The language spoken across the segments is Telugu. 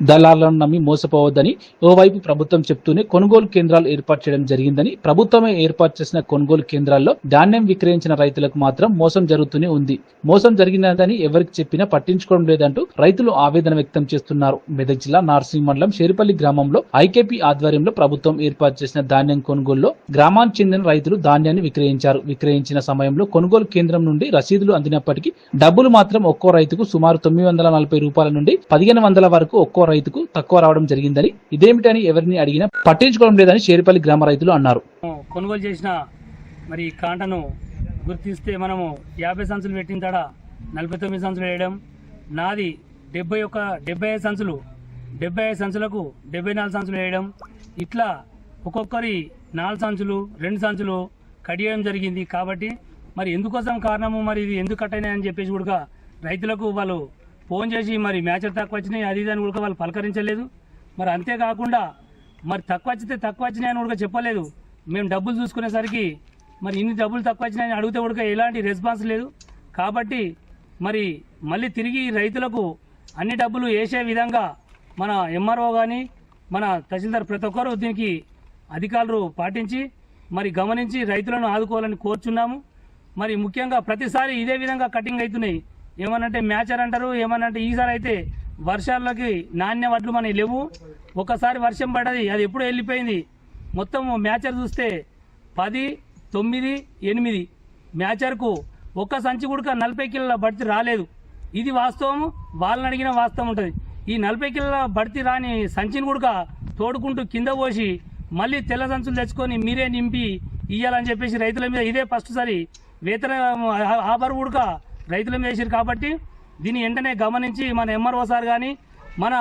దళాలను నమ్మి మోసపోవద్దని ఓవైపు ప్రభుత్వం చెప్తూనే కొనుగోలు కేంద్రాలు ఏర్పాటు చేయడం జరిగిందని ప్రభుత్వమే ఏర్పాటు చేసిన కొనుగోలు కేంద్రాల్లో ధాన్యం విక్రయించిన రైతులకు మాత్రం మోసం జరుగుతూనే ఉంది. మోసం జరిగినదని ఎవరికి చెప్పినా పట్టించుకోవడం లేదంటూ రైతులు ఆవేదన వ్యక్తం చేస్తున్నారు. మెదక్ జిల్లా నార్సింగ్ మండలం షేరిపల్లి గ్రామంలో ఐకేపీ ఆధ్వర్యంలో ప్రభుత్వం ఏర్పాటు చేసిన ధాన్యం కొనుగోలులో గ్రామానికి చెందిన రైతులు ధాన్యాన్ని విక్రయించారు. విక్రయించిన సమయంలో కొనుగోలు కేంద్రం నుండి రసీదులు అందినప్పటికీ డబ్బులు మాత్రం ఒక్కో రైతుకు సుమారు తొమ్మిది వందల నలభై రూపాయల నుండి పదిహేను వందల వరకు ఒక్కో రైతుకు తక్కువ రావడం జరిగిందని ఇదేమిటని ఎవరిని అడిగినా పట్టించుకోవడం లేదని షేరిపల్లి గ్రామ రైతులు అన్నారు. కొనుగోలు చేసిన మరి కాంటను గుర్తిస్తే మనము యాభై సంచులు పెట్టిన తడ నలభై తొమ్మిది సంచులు వేయడం నాది డెబ్బై ఒక డెబ్బై ఐదు సంచులు డెబ్బై ఐదు సంచులకు డెబ్బై నాలుగు సంచులు వేయడం ఇట్లా ఒక్కొక్కరి నాలుగు సంచులు రెండు సంచులు కడియడం జరిగింది కాబట్టి మరి ఎందుకోసం కారణము మరి ఇది ఎందుకు కట్టయినాయని చెప్పేసి కూడా రైతులకు వాళ్ళు ఫోన్ చేసి మరి మ్యాచర్ తక్కువ వచ్చినాయి అది ఇది అని కూడా వాళ్ళు పలకరించలేదు. మరి అంతేకాకుండా మరి తక్కువ వచ్చితే తక్కువ వచ్చినాయని కూడా చెప్పలేదు. మేము డబ్బులు చూసుకునేసరికి మరి ఇన్ని డబ్బులు తక్కువ వచ్చినాయని అడిగితే కూడా ఎలాంటి రెస్పాన్స్ లేదు. కాబట్టి మరి మళ్ళీ తిరిగి రైతులకు అన్ని డబ్బులు వేసే విధంగా మన ఎంఆర్ఓ కానీ మన తహసీల్దార్ ప్రతి ఒక్కరూ దీనికి అధికారులు పాటించి మరి గమనించి రైతులను ఆదుకోవాలని కోరుచున్నాము. మరి ముఖ్యంగా ప్రతిసారి ఇదే విధంగా కటింగ్ అవుతున్నాయి. ఏమనంటే మ్యాచర్ అంటారు ఏమనంటే ఈసారి అయితే వర్షాల్లోకి నాణ్య వడ్లు మనకి లేవు. ఒకసారి వర్షం పడ్డది అది ఎప్పుడు వెళ్ళిపోయింది. మొత్తం మ్యాచర్ చూస్తే పది తొమ్మిది ఎనిమిది. మ్యాచర్కు ఒక్క సంచి కూడా నలభై కిలోల బడితి రాలేదు. ఇది వాస్తవం వాళ్ళని అడిగిన వాస్తవం ఉంటుంది. ఈ నలభై కిలోల బడితి రాని సంచిని కూడా తోడుకుంటూ కింద పోసి మళ్ళీ తెల్ల సంచులు తెచ్చుకొని మీరే నింపి ఇయ్యాలని చెప్పేసి రైతుల మీద ఇదే ఫస్ట్ సారి వేతన ఆభరు ఉడక రైతుల మీద వేసారు కాబట్టి దీన్ని వెంటనే గమనించి మన ఎంఆర్ఓ సార్ కానీ మన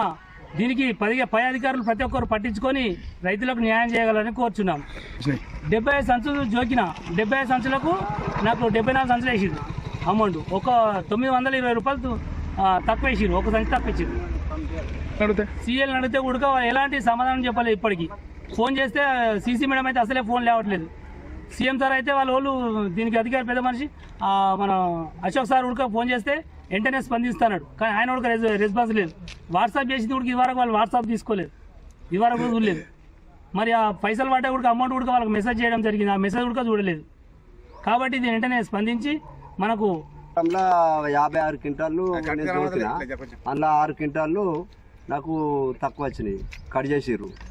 దీనికి పది పై అధికారులు ప్రతి ఒక్కరు పట్టించుకొని రైతులకు న్యాయం చేయగలని కోరుచున్నాం. డెబ్బై ఐదు సంచులు జోకిన డెబ్బై ఐదు సంచులకు నాకు డెబ్బై నాలుగు సంచులు వేసింది అమౌంట్ ఒక తొమ్మిది వందల ఇరవై రూపాయలు తక్కువ వేసిరు ఒక సంచి తక్కువ ఇచ్చింది అడిగితే? సీఎల్ అడిగితే ఉడక ఎలాంటి సమాధానం చెప్పలేదు ఇప్పటికి. ఫోన్ చేస్తే సీసీ మేడం అయితే అసలే ఫోన్ లేవట్లేదు. సీఎం సార్ అయితే వాళ్ళ వాళ్ళు దీనికి అధికారి పెద్ద మనిషి. ఆ, మన అశోక్ సార్ ఉడక ఫోన్ చేస్తే వెంటనే స్పందిస్తున్నాడు. కానీ ఆయన ఉడక రెస్- రెస్పాన్స్ లేదు. వాట్సాప్ చేసింది ఉడికి ఇదివరకు వాళ్ళు వాట్సాప్ తీసుకోలేదు. ఇదివరకు కూడా చూడలేదు. మరి ఆ పైసలు పడ్డా కూడా అమౌంట్ కూడా వాళ్ళకి మెసేజ్ చేయడం జరిగింది. ఆ మెసేజ్ కూడా చూడలేదు. కాబట్టి దీని వెంటనే స్పందించి మనకు అందులో యాభై ఆరు క్వింటాళ్ళు చూసిన అందులో ఆరు క్వింటాళ్ళు నాకు తక్కువ వచ్చినాయి. కట్ చేసిర్రు.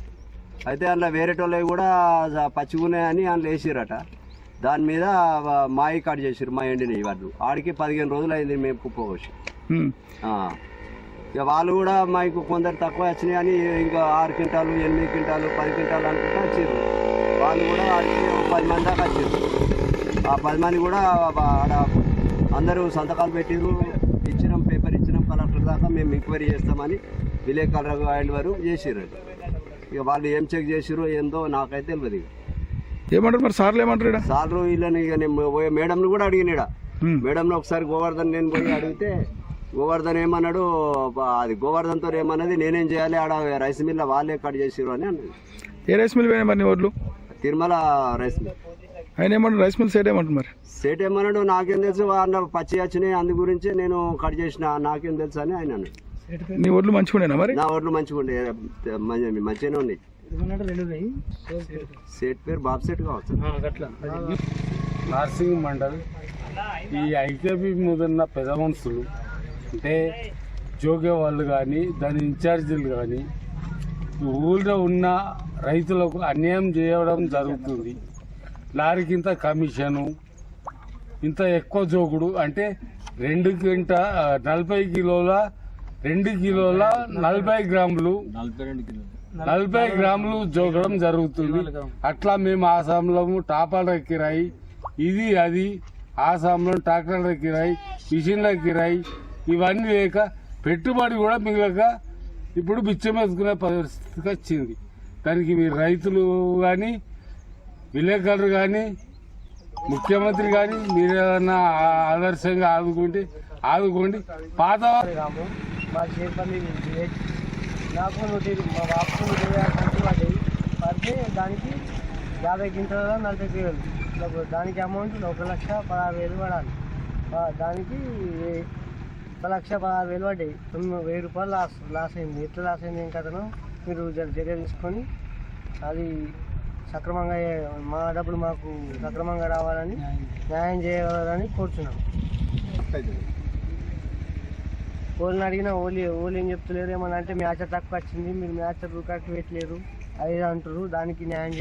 అయితే అందులో వేరేటోళ్ళవి కూడా పచ్చిగున్నాయని అందులో వేసిరట దాని మీద మాయి కట్ చేసిర్రు మా ఎండినవి వాళ్ళు ఆడికి పదిహేను రోజులు అయింది మేము కుప్ప కోసి ఉమ్. ఆ. ఇక వాళ్ళు కూడా మాకు కొందరు తక్కువ వచ్చినాయి అని ఇంకా ఆరు క్వింటాలు ఎనిమిది క్వింటాలు పది క్వింటాలు అనుకుంటా వచ్చారు వాళ్ళు కూడా ఆడికి పది మంది దాకా వచ్చారు ఆ పది మంది కూడా ఆడ అందరూ సంతకాలు పెట్టిరు ఇచ్చినాం పేపర్ ఇచ్చినాం కలెక్టర్ దాకా మేము ఎంక్వైరీ చేస్తామని విలేజ్ కలెక్టర్ ఆయన వారు చేసిర్రు అది. ఇక వాళ్ళు ఏం చెక్ చేసిరో ఏందో నాకైతే తెలియదు ఇక. ఏమంటారు మరి? సార్లు ఏమంటారు? సార్లు వీళ్ళని ఇక నేను పోయి మేడంను కూడా అడిగినాడ. మేడంను ఒకసారి గోవర్ధన్ నేను పోయి అడిగితే గోవర్ధన్ ఏమన్నాడు? అది గోవర్ధన్తో ఏమన్నది? నేనేం చేయాలి? ఆడ రైస్ మిల్ వాళ్ళే కట్ చేసిరు అని అన్నది. ఏ రైస్ మిల్ పోయినా మరి తిరుమల రైస్ మిల్. ఆయన ఏమంటారు? రైస్ మిల్ సైడ్ ఏమంటారు మరి? సేట్ ఏమన్నాడు? నాకేం తెలుసు అన్న పచ్చి వచ్చినాయి అందు గురించి నేను కట్ చేసిన నాకేం తెలుసు అని ఆయన అన్నాడు. నీ ఓట్లు మంచిగుండేనా మరి? నా ఓట్లు మంచిగా ఉండే మంచి- మంచిగానే ఉన్నాయి. సేట్ పేరు బాబు సేట్ కావచ్చు. నార్సింగ్ మండల్. ఈ ఐకేపీ మీద ఉన్న పెద్ద మనుషులు అంటే జోగే వాళ్ళు కానీ దాని ఇన్ఛార్జీలు కానీ ఊళ్ళో ఉన్న రైతులకు అన్యాయం చేయడం జరుగుతుంది. లారీకి ఇంత కమిషను ఇంత ఎక్కువ జోకుడు అంటే రెండు కింట ఆ, నలభై కిలోల రెండు కిలోల నలభై గ్రాములు నలభై గ్రాములు జోగడం జరుగుతుంది. అట్లా మేము ఆసాంలో టాపాల కిరాయి ఇది అది ఆసాంలో ట్రాక్టర్ల కిరాయి మిషన్ల కిరాయి ఇవన్నీ లేక పెట్టుబడి కూడా మిగలక ఇప్పుడు బిచ్చం వేసుకునే పరిస్థితికి వచ్చింది. దానికి మీరు రైతులు కానీ విలేకరులు కానీ ముఖ్యమంత్రి కానీ మీరు ఏదన్నా ఆదర్శంగా ఆదుకుంటే ఆదుకోండి. పాత మా చేపల్లి విలేజ్ నాకు నూట మా బాబు నూట ఇరవై పడ్డాయి పడితే దానికి యాభై గింటల నలభై కిలోలు దానికి అమౌంట్ ఒక లక్ష పదహారు వేలు పడాలి. దానికి ఒక లక్ష పదహారు వేలు పడ్డాయి. తొమ్మిది వెయ్యి రూపాయలు లాస్ లాస్ అయింది. ఎట్లా లాస్ అయింది ఏం కథను మీరు చర్య తీసుకొని అది సక్రమంగా మా డబ్బులు మాకు సక్రమంగా రావాలని న్యాయం చేయగలరని కోరుచున్నాం. ఓళ్ళని అడిగినా ఓలి ఓళ్ళు ఏం చెప్తలేరు. ఏమన్నా అంటే మ్యాచ్ తక్కువ వచ్చింది మీరు మ్యాచ్ కరెక్ట్ పెట్టలేరు. అది అంటారు. దానికి న్యాయం